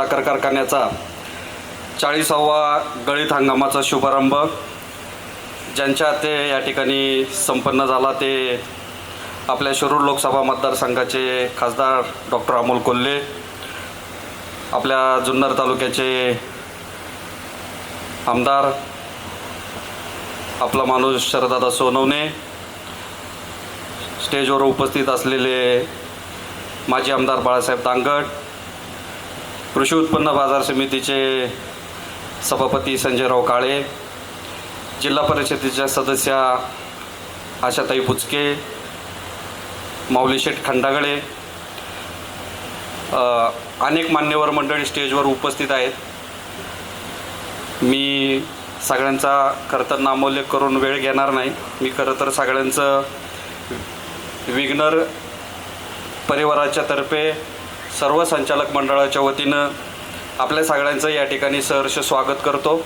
साखर कारखान्याचा चाळीसावा गळीत हंगामाचा शुभारंभ ज्यांच्या ते या ठिकाणी संपन्न झाला ते आपल्या शिरूर लोकसभा मतदारसंघाचे खासदार डॉक्टर अमोल कोल्हे आपल्या जुन्नर तालुक्याचे आमदार आपला माणूस शरदादा सोनवणे स्टेजवर उपस्थित असलेले माजी आमदार बाळासाहेब तांगड कृषी उत्पन्न बाजार समितीचे सभापती संजयराव काळे जिल्हा परिषदेच्या सदस्या आशाताई पुचके माऊलीशेठ खंडागळे अनेक मान्यवर मंडळी स्टेजवर उपस्थित आहेत. मी सगळ्यांचा खरं तर नामोल्लेख करून वेळ घेणार नाही. मी खरं तर सगळ्यांचं विग्नर परिवाराच्या तर्फे सर्व संचालक मंडळाच्या वतीनं आपल्या सगळ्यांचं या ठिकाणी सहर्ष स्वागत करतो.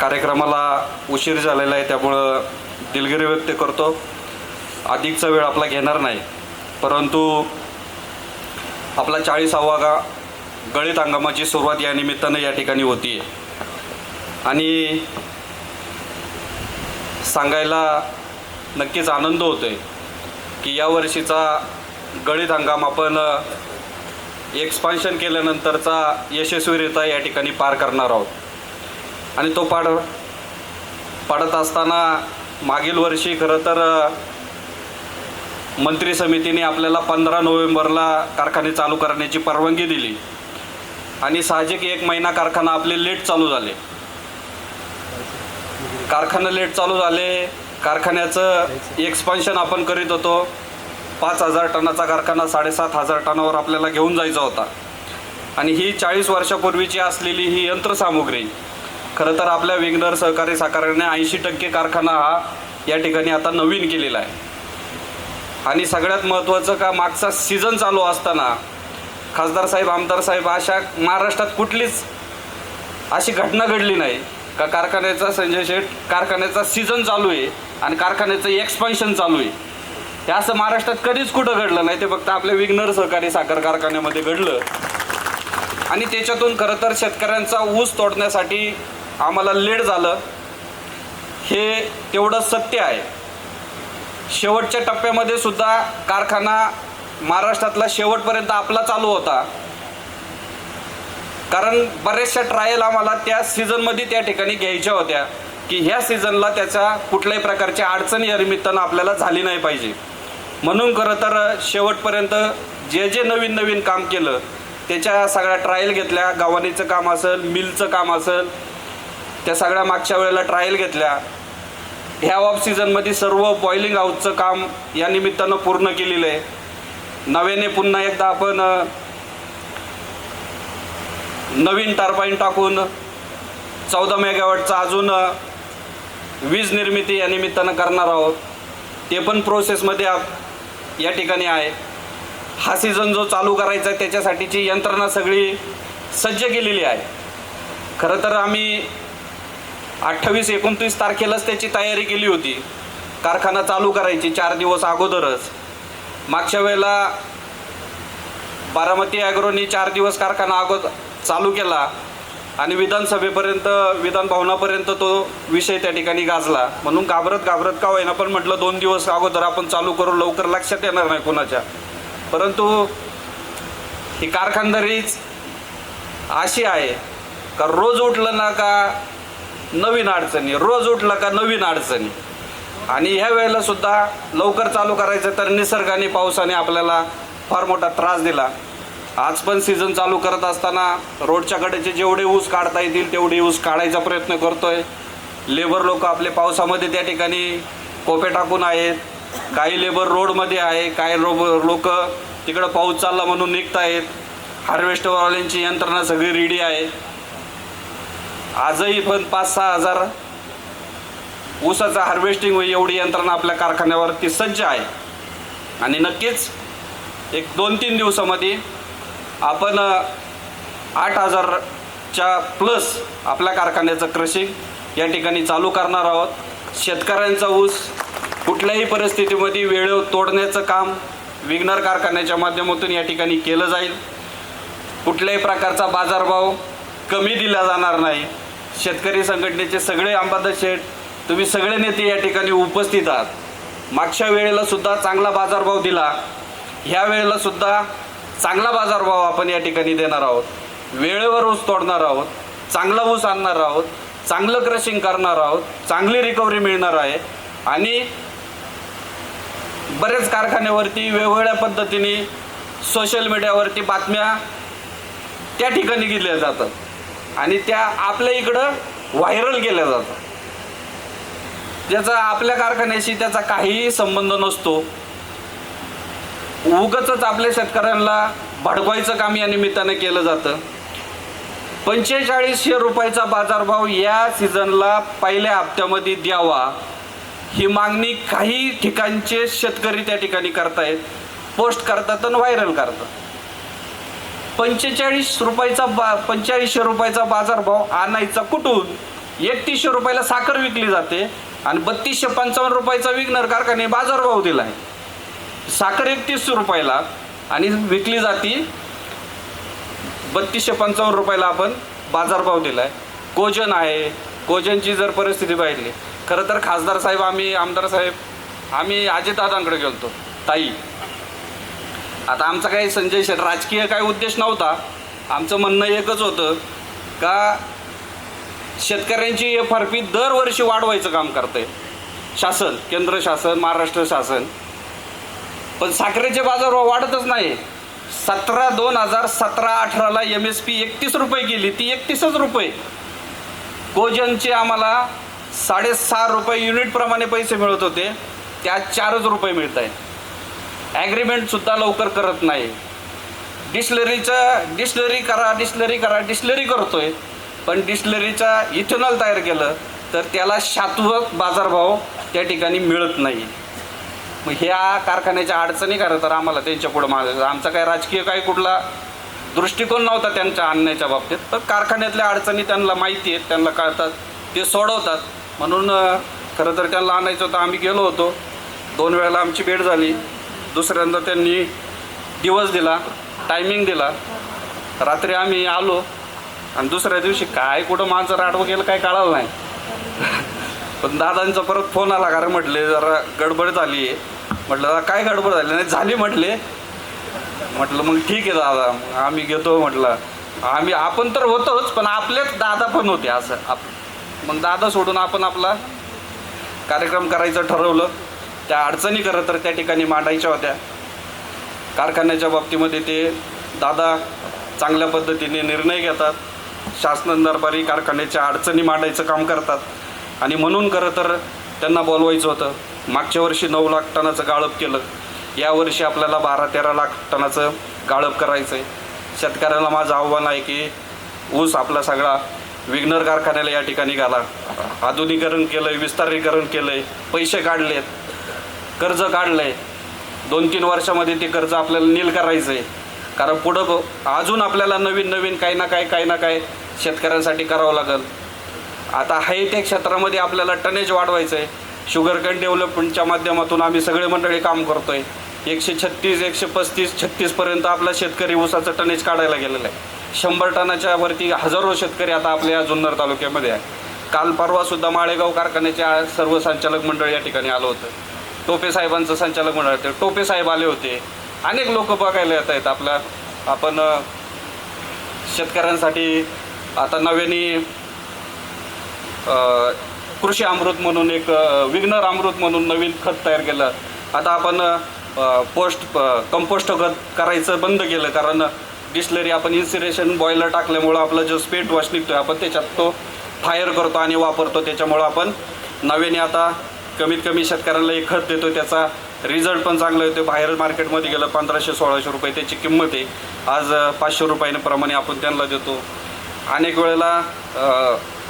कार्यक्रमाला उशीर झालेला आहे त्यामुळं दिलगिरी व्यक्त करतो. अधिकचा वेळ आपला घेणार नाही परंतु आपला चाळीसावा गा गळीत हंगामाची सुरुवात या निमित्तानं या ठिकाणी होती आणि सांगायला नक्कीच आनंद होतोय की या वर्षीचा गळीत हंगाम आपण एक्सपान्शन केल्यानंतरचा यशस्वीरित्या या ठिकाणी पार करणार आहोत. आणि तो पाड पाडत असताना मागील वर्षी खरं तर मंत्री समितीने आपल्याला पंधरा नोव्हेंबरला कारखाने चालू करण्याची परवानगी दिली. आणि साहजिक एक महिना कारखाना आपले लेट चालू झाले. कारखाना लेट चालू झाले. कारखान्याचं एक्सपान्शन आपण करीत होतो. पाच हजार टनाचा कारखाना साडेसात हजार टनावर आपल्याला घेऊन जायचा होता. आणि ही चाळीस वर्षापूर्वीची असलेली ही यंत्रसामुग्री खरं तर आपल्या विग्नर सहकारी साकारने ऐंशी टक्के कारखाना हा या ठिकाणी आता नवीन केलेला आहे. आणि सगळ्यात महत्त्वाचं का मागचा सीझन चालू असताना खासदार साहेब आमदार साहेब अशा महाराष्ट्रात कुठलीच अशी घटना घडली नाही का कारखान्याचा संजय शेठ कारखान्याचा सीझन चालू आहे आणि कारखान्याचं एक्सपान्शन चालू आहे. हे असं महाराष्ट्रात कधीच कुठं घडलं नाही ते फक्त आपल्या विग्नर सहकारी साखर कारखान्यामध्ये घडलं. आणि त्याच्यातून खरं तर शेतकऱ्यांचा ऊस तोडण्यासाठी आम्हाला लेट झालं. हे तेवढं सत्य आहे. शेवटच्या टप्प्यामध्ये सुद्धा कारखाना महाराष्ट्रातला शेवटपर्यंत आपला चालू होता. कारण बऱ्याचशा ट्रायल आम्हाला त्या सीझनमध्ये त्या ठिकाणी घ्यायच्या होत्या की ह्या सीझनला त्याचा कुठल्याही प्रकारची अडचण या निमित्तानं आपल्याला झाली नाही पाहिजे. म्हणून खरं तर शेवटपर्यंत जे जे नवीन नवीन काम केलं त्याच्या सगळ्या ट्रायल घेतल्या. गव्हाणीचं काम असेल मिलचं काम असेल त्या सगळ्या मागच्या वेळेला ट्रायल घेतल्या. ह्या ऑफ सीझनमध्ये सर्व बॉइलिंग हाऊसचं काम या निमित्तानं पूर्ण केलेलं आहे. नव्याने पुन्हा एकदा आपण नवीन टर्बाईन टाकून चौदा मेगावॅटचा अजून वीज निर्मिती या निमित्तानं करणार आहोत. ते पण प्रोसेसमध्ये आप या ठिकाणी आहे. हा सीझन जो चालू करायचा आहे त्याच्यासाठीची यंत्रणा सगळी सज्ज केलेली आहे. खरं तर आम्ही अठ्ठावीस एकोणतीस तारखेलाच त्याची तयारी केली होती. कारखाना चालू करायची चार दिवस अगोदरच. मागच्या वेळेला बारामती ॲग्रोनी चार दिवस कारखाना अगोदर चालू केला. आणि विधानसभेपर्यंत विधान भवनापर्यंत तो विषय त्या ठिकाणी गाजला. म्हणून घाबरत घाबरत का होईना पण म्हटलं दोन दिवस अगोदर आपण चालू करू लवकर लक्षात येणार नाही कोणाच्या. परंतु ही कारखानदारीच अशी आहे का रोज उठलं ना का नवीन अडचणी रोज उठलं का नवीन अडचणी. आणि ह्या वेळेला सुद्धा लवकर चालू करायचं तर निसर्गाने पावसाने आपल्याला फार मोठा त्रास दिला. आज पण सीझन चालू करत असताना रोडच्या कडेचे जेवढे ऊस काढता येतील तेवढे ऊस काढायचा प्रयत्न करतोय. लेबर लोक आपले पावसामध्ये त्या ठिकाणी कोपे टाकून आहेत. काही लेबर रोडमध्ये आहे काही रो लोक तिकडं पाऊस चालला म्हणून निघत आहेत हार्वेस्टरवाल्यांची यंत्रणा सगळी रेडी आहे. आजही पण पाच सहा हजार ऊसाचं हार्वेस्टिंग एवढी यंत्रणा आपल्या कारखान्यावरती सज्ज आहे. आणि नक्कीच एक दोन तीन दिवसामध्ये आपण आठ हजारच्या प्लस आपल्या कारखान्याचं क्रशिंग या ठिकाणी चालू करणार आहोत. शेतकऱ्यांचा ऊस कुठल्याही परिस्थितीमध्ये वेळेवर तोडण्याचं काम विग्नर कारखान्याच्या माध्यमातून या ठिकाणी केलं जाईल. कुठल्याही प्रकारचा बाजारभाव कमी दिला जाणार नाही. शेतकरी संघटनेचे सगळे अंबादास शेठ तुम्ही सगळे नेते या ठिकाणी उपस्थित आहात. मागच्या वेळेला सुद्धा चांगला बाजारभाव दिला. ह्या वेळेला सुद्धा चांगला बाजारभाव आपण या ठिकाणी देणार आहोत. वेळेवर ऊस तोडणार आहोत. चांगला ऊस आणणार आहोत. चांगलं क्रशिंग करणार आहोत. चांगली रिकव्हरी मिळणार आहे. आणि बरेच कारखान्यावरती वेगवेगळ्या पद्धतीने सोशल मीडियावरती बातम्या त्या ठिकाणी गेल्या जातात. आणि त्या आपल्या इकडं व्हायरल केल्या जातात. ज्याचा आपल्या कारखान्याशी त्याचा काहीही संबंध नसतो. उगच आपल्या शेतकऱ्यांना भडकवायचं काम या निमित्तानं केलं जातं. पंचेचाळीसशे रुपयाचा बाजारभाव या सीझनला पहिल्या हप्त्यामध्ये द्यावा ही मागणी काही ठिकाणचे शेतकरी त्या ठिकाणी करतायत. पोस्ट करतात आणि व्हायरल करतात. पंचेचाळीस रुपयाचा बा पंचेचाळीसशे रुपयाचा बाजारभाव आणायचा कुठून? एकतीसशे रुपयाला साखर विकली जाते आणि बत्तीसशे पंचावन्न रुपयाचा विकणार कारखाने बाजारभाव दिला आहे साखर एकतीसशे रुपयाला आणि विकली जाती बत्तीसशे पंचावन्न रुपयाला आपण बाजारभाव दिला आहे कोजन आहे. कोजनची जर परिस्थिती पाहिली खरं तर खासदार साहेब आम्ही आमदार साहेब आम्ही अजितदादांकडे गेलतो. ताई आता आमचा काही संजय शेठ राजकीय काही उद्देश नव्हता. आमचं म्हणणं एकच होतं का शेतकऱ्यांची एफ आर पी दरवर्षी वाढवायचं काम करते शासन केंद्र शासन महाराष्ट्र शासन पण साखरेचे बाजार वाढतच नाही. सतरा दोन हजार सतरा अठराला एम एस पी एकतीस रुपये गेली ती एकतीसच रुपये. कोजनचे आम्हाला साडेसहा रुपये युनिटप्रमाणे पैसे मिळत होते त्यात चारच रुपये मिळत आहे ॲग्रीमेंटसुद्धा लवकर करत नाही. डिस्लरीचं डिस्लरी करा डिस्लरी करा डिस्लरी करतोय. पण डिस्लरीचा इथेनॉल तयार केलं तर त्याला शात्वक बाजारभाव त्या ठिकाणी मिळत नाही. मग ह्या कारखान्याच्या अडचणी खरं तर आम्हाला त्यांच्या पुढं मागायचं आमचा काय राजकीय काही कुठला दृष्टिकोन नव्हता त्यांच्या आणण्याच्या बाबतीत. तर कारखान्यातल्या अडचणी त्यांना माहिती आहेत त्यांना कळतात ते सोडवतात. म्हणून खरं तर त्यांना आणायचं होतं आम्ही गेलो होतो. दोन वेळेला आमची भेट झाली. दुसऱ्यांदा त्यांनी दिवस दिला टायमिंग दिला. रात्री आम्ही आलो. आणि दुसऱ्या दिवशी काय कुठं माझं राडवं गेलं काय कळालं नाही. पण दादांचा परत फोन आला कारण म्हटले जरा गडबड झाली आहे. म्हटलं "दादा, काय गडबड झाली? नाही झाली म्हटले. म्हटलं मग ठीक आहे दादा मग आम्ही घेतो म्हटलं. आम्ही आपण तर होतोच पण आपलेच दादा पण होते असं. आप मग दादा सोडून आपण आपला कार्यक्रम करायचं ठरवलं. त्या अडचणी खरं तर त्या ठिकाणी मांडायच्या होत्या. कारखान्याच्या बाबतीमध्ये ते दादा चांगल्या पद्धतीने निर्णय घेतात. शासन दरबारी कारखान्याच्या अडचणी मांडायचं काम करतात. आणि म्हणून खरं तर त्यांना बोलवायचं होतं. मागच्या वर्षी नऊ लाख टनाचं गाळप केलं. यावर्षी आपल्याला बारा तेरा लाख टनाचं गाळप करायचं आहे शेतकऱ्याला माझं आव्हान आहे की ऊस आपला सगळा विघ्नर कारखान्याला या ठिकाणी घाला. आधुनिकरण केलं आहे विस्तारीकरण केलं आहे पैसे काढलेत कर्ज काढलं आहे दोन तीन वर्षामध्ये ते कर्ज आपल्याला नील करायचं आहे कारण पुढं अजून आपल्याला नवीन नवीन काही ना काही काही ना काही शेतकऱ्यांसाठी करावं लागेल. आता हायटेक क्षेत्रामध्ये आपल्याला टनेज वाढवायचं आहे शुगर कॅन डेव्हलपमेंटच्या माध्यमातून आम्ही सगळे मंडळी काम करतो आहे एकशे छत्तीस एकशे पस्तीस छत्तीसपर्यंत आपला शेतकरी ऊसाचं टनेज काढायला गेलेलं आहे. शंभर टनाच्या वरती हजारो शेतकरी आता आपल्या जुन्नर तालुक्यामध्ये आहे. काल परवासुद्धा माळेगाव कारखान्याच्या सर्व संचालक मंडळ या ठिकाणी आलं होतं. टोपे साहेबांचं संचालक मंडळ होते. टोपे साहेब आले होते. अनेक लोक बघायला येत आहेत आपल्या. आपण शेतकऱ्यांसाठी आता नव्याने कृषी अमृत म्हणून एक विघ्नर अमृत म्हणून नवीन खत तयार केलं. आता आपण पोस्ट कंपोस्ट खत करायचं बंद केलं कारण डिस्लरी आपण इन्सिरेशन बॉयलर टाकल्यामुळं आपला जो स्पेट वॉश निघतो आपण त्याच्यात तो फायर करतो आणि वापरतो. त्याच्यामुळं आपण नव्याने आता कमीत कमी शेतकऱ्यांना एक खत देतो. त्याचा रिझल्ट पण चांगला येतो बाहेर मार्केटमध्ये गेलं पंधराशे सोळाशे रुपये त्याची किंमत आहे. आज पाचशे रुपयाप्रमाणे आपण त्यांना देतो. अनेक वेळेला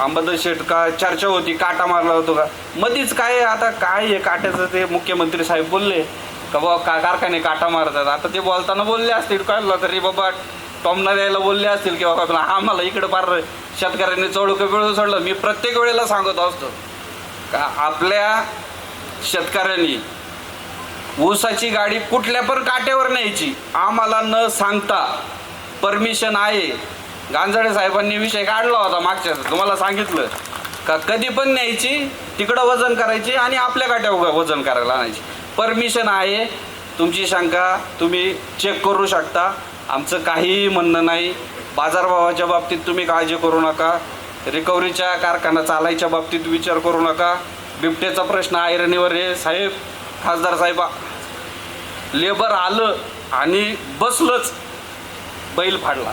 अंबादास शेठ का चर्चा होती काटा मारला होतो का? मधीच काय आहे, आता काय आहे काट्याचं ते मुख्यमंत्री साहेब बोलले का बाबा का कारखाने काटा मारतात? आता ते बोलताना बोलले असतील कळलं तरी बाबा टॉमना द्यायला बोलले असतील की बाबा आम्हाला इकडं पार शेतकऱ्यांनी चढू वेळ सोडलं. मी प्रत्येक वेळेला सांगत असतो का आपल्या शेतकऱ्यांनी ऊसाची गाडी कुठल्या पण काट्यावर न्यायची आम्हाला न सांगता परमिशन आहे गांजाडे साहेबांनी विषय काढला होता मागच्या तुम्हाला सांगितलं. का कधी पण न्यायची तिकडं वजन करायची आणि आपल्या काट्या उगा वजन करायला आणायची. परमिशन आहे. तुमची शंका तुम्ही चेक करू शकता. आमचं काहीही म्हणणं नाही. बाजारभावाच्या बाबतीत तुम्ही काळजी करू नका. रिकव्हरीच्या कारखाना चालायच्या बाबतीत विचार करू नका. बिबटेचा प्रश्न ऐरणीवर हे साहेब. खासदार साहेबा लेबर आलं आणि बसलंच. बैल फाडला.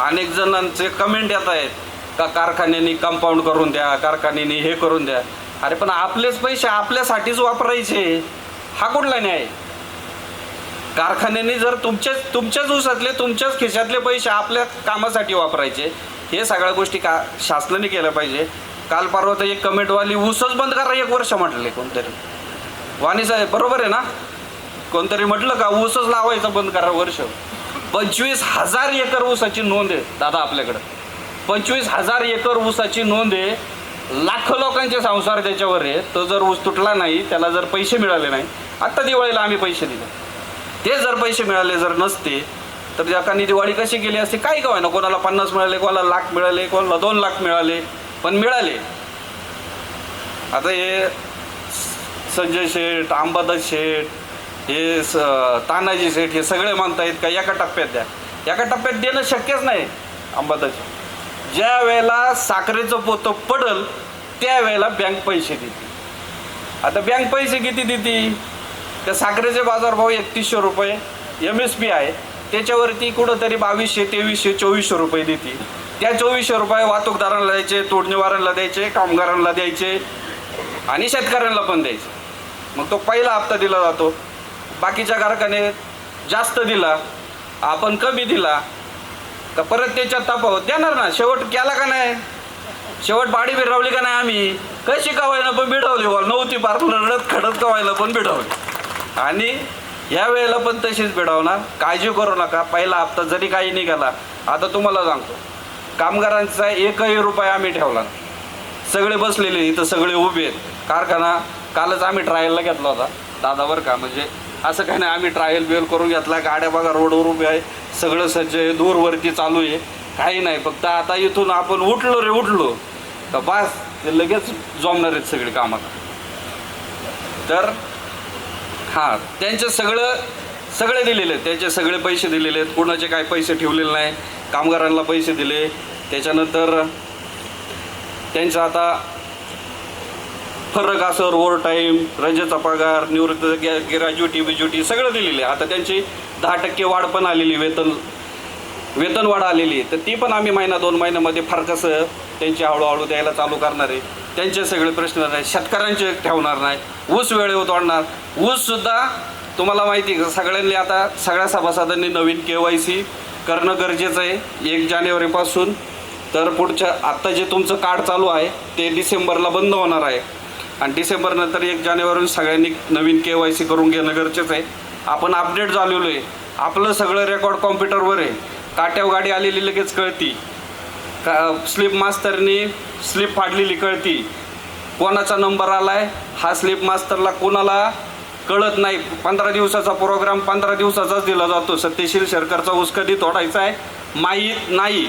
अनेक जणांचे कमेंट येत आहेत का कारखान्याने कंपाऊंड करून द्या कारखान्याने हे करून द्या. अरे पण आपलेच पैसे आपल्यासाठीच वापरायचे. हा कुठला न्याय? कारखान्याने जर तुमच्याच तुमच्याच ऊसातले तुमच्याच खिशातले पैसे आपल्या कामासाठी वापरायचे हे सगळ्या गोष्टी का शासनाने केल्या पाहिजे. काल परवा तर एक कमेंटवाली ऊसच बंद करा एक वर्ष म्हटले कोणतरी. वाणी साहेब बरोबर आहे ना? कोणतरी म्हटलं का ऊसच लावायचं बंद करा वर्ष. पंचवीस हजार एकर ऊसाची नोंद आहे दादा आपल्याकडं. पंचवीस हजार एकर ऊसाची नोंद आहे. लाखो लोकांचे संसार त्याच्यावर आहे. तो जर ऊस तुटला नाही त्याला जर पैसे मिळाले नाही आत्ता दिवाळीला आम्ही पैसे दिले. ते जर पैसे मिळाले जर नसते तर एकाने दिवाळी कशी केली असते? काही का ना कोणाला पन्नास मिळाले कोणाला लाख मिळाले कोणाला दोन लाख मिळाले पण मिळाले. आता हे संजय शेठ अंबादास शेठ हे स तानाजी सेठ हे सगळे म्हणतायत का एका टप्प्यात द्या. एका टप्प्यात देणं शक्यच नाही अंबादास ज्या वेळेला साखरेचं पोतं पडल त्यावेळेला बँक पैसे देते. आता बँक पैसे किती देते? त्या साखरेचे बाजारभाव एकतीसशे रुपये एम एस पी आहे. त्याच्यावरती कुठंतरी बावीसशे तेवीसशे चोवीसशे रुपये देते. त्या चोवीसशे रुपये वाहतूकदारांना द्यायचे तोडणीवारांना द्यायचे कामगारांना द्यायचे आणि शेतकऱ्यांना पण द्यायचे. मग तो पहिला हप्ता दिला जातो. बाकीच्या कारखाने जास्त दिला आपण कमी दिला का परत त्याच्यात तापावत देणार ना? शेवट केला का नाही? शेवट बाडी बिरवली का नाही आम्ही? कशी कवायला पण बिडवली बॉल नव्हती पार रडत खडत कवायला पण बिडवली आणि या वेळेला पण तशीच बिडवणार काळजी करू नका. पहिला हप्ता जरी काही निघाला आता तुम्हाला सांगतो. कामगारांचा एकही रुपया आम्ही ठेवला सगळे बसलेले इथं सगळे उभे आहेत. कारखाना कालच आम्ही ट्रायलला घेतला होता. दादावर का? म्हणजे असं काही नाही आम्ही ट्रायल बेल करून घेतला गाड्या बघा रोडवर उभे आहे सगळं सज्ज आहे दूरवरती चालू आहे. काही नाही फक्त आता इथून आपण उठलो रे उठलो. तर बस ते लगेच जमणार आहेत सगळे कामात तर हां त्यांचे सगळं सगळे दिलेले आहेत त्यांचे सगळे पैसे दिलेले आहेत. कोणाचे काय पैसे ठेवलेले नाही कामगारांना पैसे दिले. त्याच्यानंतर त्यांचं आता फरक असर ओव्हर टाईम रजेचा पगार निवृत्त ग्रॅज्युटी बिज्युटी सगळं दिलेलं. आहे आता त्यांची दहा टक्के वाढ पण आलेली वेतन वेतन वाढ आलेली. आहे तर ती पण आम्ही महिना दोन महिन्यामध्ये फार कसं त्यांची हळूहळू द्यायला चालू करणार आहे. त्यांचे सगळे प्रश्न नाही शेतकऱ्यांचे ठेवणार नाही. ऊस वेळेवर तोडणार. ऊससुद्धा तुम्हाला माहिती आहे का सगळ्यांनी आता सगळ्या सभासदांनी नवीन के वाय सी करणं गरजेचं आहे. एक जानेवारीपासून तर पुढच्या आत्ता जे तुमचं कार्ड चालू आहे ते डिसेंबरला बंद होणार आहे. आणि डिसेंबर नंतर एक जानेवारी सगळ्यांनी नवीन के वाय सी करून घेणं गरजेचं आहे. आपण अपडेट झालेलो आहे. आपलं सगळं रेकॉर्ड कॉम्प्युटरवर आहे. काट्याव गाडी आलेली लगेच कळती. का स्लिप मास्तरनी स्लिप फाडलेली कळती. कोणाचा नंबर आलाय हा स्लिप मास्तरला कोणाला कळत नाही. पंधरा दिवसाचा प्रोग्राम पंधरा दिवसाचाच दिला जातो. सत्यशील सरकारचा ऊस कधी तोडायचा आहे माहीत नाही.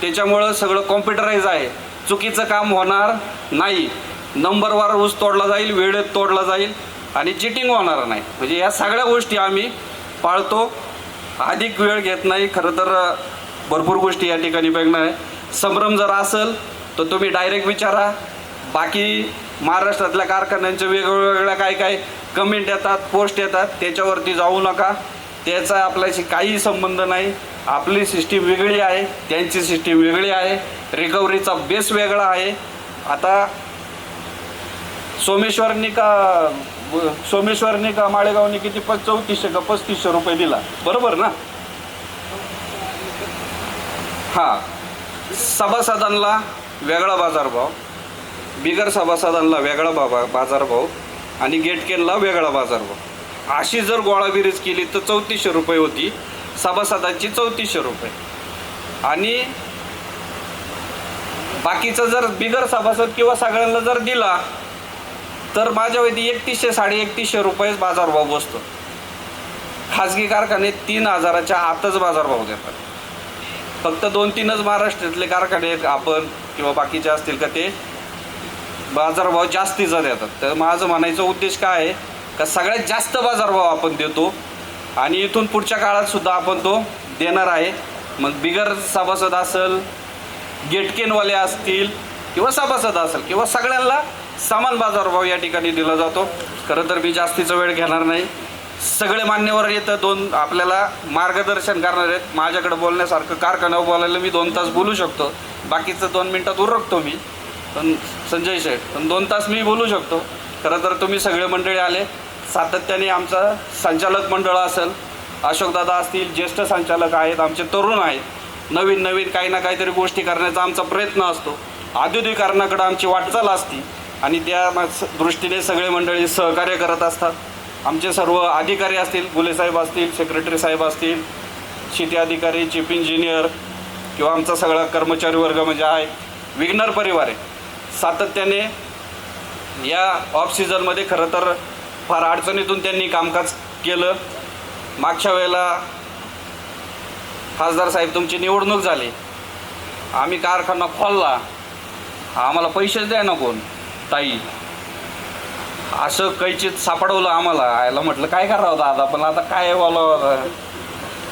त्याच्यामुळं सगळं कॉम्प्युटराईज आहे. चुकीचं काम होणार नाही. नंबरवार ऊस तोडला जाईल वेळेत तोडला जाईल आणि चिटिंग होणार नाही. म्हणजे या सगळ्या गोष्टी आम्ही पाळतो. अधिक वेळ घेत नाही खरं तर भरपूर गोष्टी या ठिकाणी बघणार आहे. संभ्रम जर असेल तर तुम्ही डायरेक्ट विचारा. बाकी महाराष्ट्रातल्या कारखान्यांच्या वेगवेगळ्या काय काय कमेंट येतात पोस्ट येतात त्याच्यावरती जाऊ नका. त्याचा आपल्याशी काही संबंध नाही. आपली सिस्टीम वेगळी आहे त्यांची सिस्टीम वेगळी आहे. रिकव्हरीचा बेस वेगळा आहे. आता सोमेश्वरनी का सोमेश्वरनी का माळेगावनी किती? प चौतीसशे का पस्तीसशे रुपये दिला. बरोबर ना? हां. सभासदांना वेगळा बाजारभाव बिगर सभासदांना वेगळा बाबा बाजारभाव आणि गेटकेनला वेगळा बाजारभाव अशी जर गोळाबिरीज केली तर चौतीसशे रुपये होती. सभासदांची चौतीसशे रुपये. आणि बाकीचं जर बिगर सभासद किंवा सगळ्यांना जर दिला तर माझ्या वैदी एकतीसशे साडे एकतीसशे रुपयेच बाजारभाव बसतो. खाजगी कारखाने तीन हजाराच्या आतच बाजारभाव देतात. फक्त दोन तीनच महाराष्ट्रातले कारखाने आहेत आपण किंवा बाकीचे असतील का ते बाजारभाव जास्तीचा देतात. तर माझं म्हणायचा उद्देश काय आहे का सगळ्यात जास्त बाजारभाव आपण देतो आणि इथून पुढच्या काळात सुद्धा आपण तो देणार आहे. मग बिगर सभासद असेल गेटकेनवाले असतील किंवा सभासद असेल किंवा सगळ्यांना समान बाजारभाव या ठिकाणी दिला जातो. खरं तर मी जास्तीचा वेळ घेणार नाही. सगळे मान्यवर येतं दोन आपल्याला मार्गदर्शन करणार आहेत. माझ्याकडे बोलण्यासारखं कारखान्यावर बोलायला मी दोन तास बोलू शकतो. बाकीचं दोन मिनटात उरकतो मी. पण संजय शेठ पण दोन तास मी बोलू शकतो. खरं तर तुम्ही सगळे मंडळी आले. सातत्याने आमचा संचालक मंडळ असेल अशोकदादा असतील ज्येष्ठ संचालक आहेत आमचे तरुण आहेत. नवीन नवीन काही ना काहीतरी गोष्टी करण्याचा आमचा प्रयत्न असतो. औद्योगिकरणाकडे आमची वाटचाल असती. आणि त्या स- दृष्टीने सगळे मंडळी सहकार्य करत असतात. आमचे सर्व अधिकारी असतील गुलेसाहेब असतील सेक्रेटरी साहेब असतील शेती अधिकारी चीफ इंजिनियर किंवा आमचा सगळा कर्मचारी वर्ग म्हणजे आहे विग्नर परिवार आहे. सातत्याने या ऑफ सीझनमध्ये खरं तर फार अडचणीतून त्यांनी कामकाज केलं. मागच्या वेळेला खासदार साहेब तुमची निवडणूक झाली. आम्ही कारखाना खोलला. आम्हाला पैसेच द्या ना कोण ताई असं कैचित सापडवलं आम्हाला. आयला म्हटलं काय करावं हो दादा पण आता काय बोलावं आता?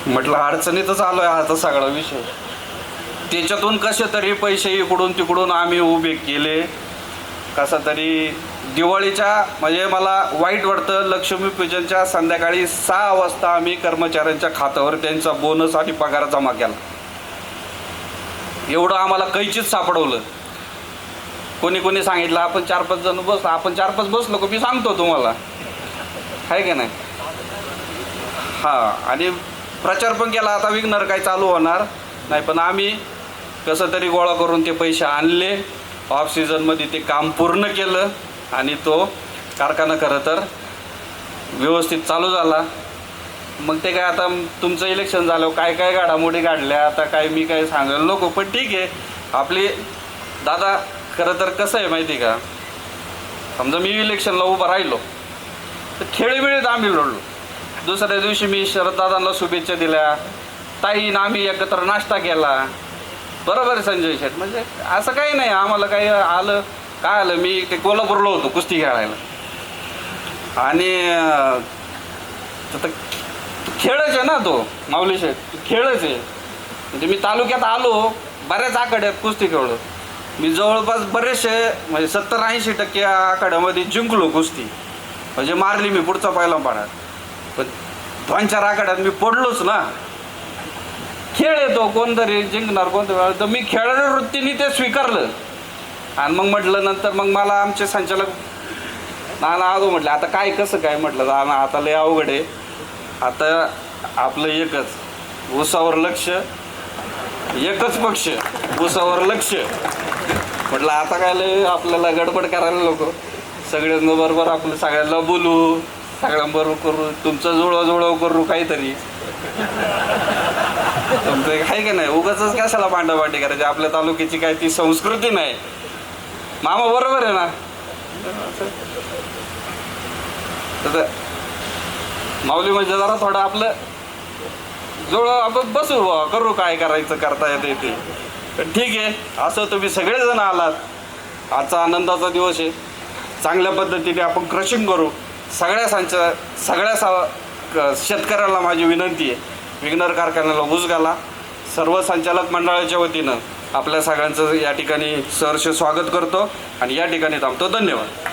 म्हटलं अडचणीतच आलो आहे आता सगळा विषय. त्याच्यातून कसे तरी पैसे इकडून तिकडून आम्ही उभे केले. कसा तरी दिवाळीच्या म्हणजे मला वाईट वाटतं लक्ष्मीपूजनच्या संध्याकाळी सहा वाजता आम्ही कर्मचाऱ्यांच्या खात्यावर त्यांचा बोनस आणि पगार जमा केला. एवढं आम्हाला कैचीच सापडवलं. कोणी कोणी सांगितलं आपण चार पाच जण बस आपण चार पाच बसलो की मी सांगतो तुम्हाला. आहे का नाही? हां आणि प्रचार पण केला आता विघ्नर काय चालू होणार? नाही पण आम्ही कसं तरी गोळा करून ते पैसे आणले. ऑफ सीझनमध्ये ते काम पूर्ण केलं आणि तो कारखाना खरं तर व्यवस्थित चालू झाला. मग ते काय आता तुमचं इलेक्शन झालं काय काय घडामोडी काढल्या आता काय मी काय सांगायला नको पण ठीक आहे. आपली दादा खरं तर कसं आहे माहिती का? समजा मी इलेक्शनला उभं राहिलो तर खेळीमेळीत आम्ही लढलो. दुसऱ्या दिवशी मी शरददादांना शुभेच्छा दिल्या ताईनं आम्ही एकत्र नाश्ता केला. बरोबर आहे संजय शेठ म्हणजे असं काही नाही आम्हाला काही आलं काय आलं मी ते कोल्हापूरला होतो कुस्ती खेळायला. आणि तर खेळच आहे ना तो माऊली शेठ खेळच आहे. म्हणजे मी तालुक्यात आलो बऱ्याच आकड्यात कुस्ती खेळलो. मी जवळपास बरेचसे म्हणजे सत्तर ऐंशी टक्के आखाड्यामध्ये जिंकलो कुस्ती. म्हणजे मारली मी पुढचा पहिला पाण्यात पण दोन चार आखाड्यात मी पडलोच ना. खेळ येतो कोणतरी जिंकणार कोणतरी तर मी खेळाडू वृत्तीने ते स्वीकारलं. आणि मग म्हटलं नंतर मग मला आमचे संचालक नाना आगो म्हटलं आता काय कसं काय? म्हटलं नाना आता लय अवघड आहे. आता आपलं एकच उसावर लक्ष एकच पक्ष भुसावर लक्ष. म्हटलं आता काय लय आपल्याला गडबड करायला नको. सगळ्यांना बरोबर आपलं सगळ्यांना बोलू सगळ्यांबरोबर करू तुमचं जुळवाजुळव करू काहीतरी. तुमचं आहे का नाही? उगाच कशाला भांडाभांडी करायची? आपल्या तालुक्याची काय ती संस्कृती नाही. मामा बरोबर आहे ना? माऊली म्हणजे जरा थोडं आपलं जवळ आपण बसू बुवा, करू काय करायचं करता येते ते. तर ठीक आहे असं तुम्ही सगळेजण आलात. आजचा आनंदाचा दिवस आहे. चांगल्या पद्धतीने आपण क्रशिंग करू. सगळ्या संचा सगळ्या सा क- शेतकऱ्याला माझी विनंती आहे. विघ्नर कारखान्याला ऊस घाला. सर्व संचालक मंडळाच्या वतीनं आपल्या सगळ्यांचं या ठिकाणी सहर्ष स्वागत करतो आणि या ठिकाणी थांबतो. धन्यवाद.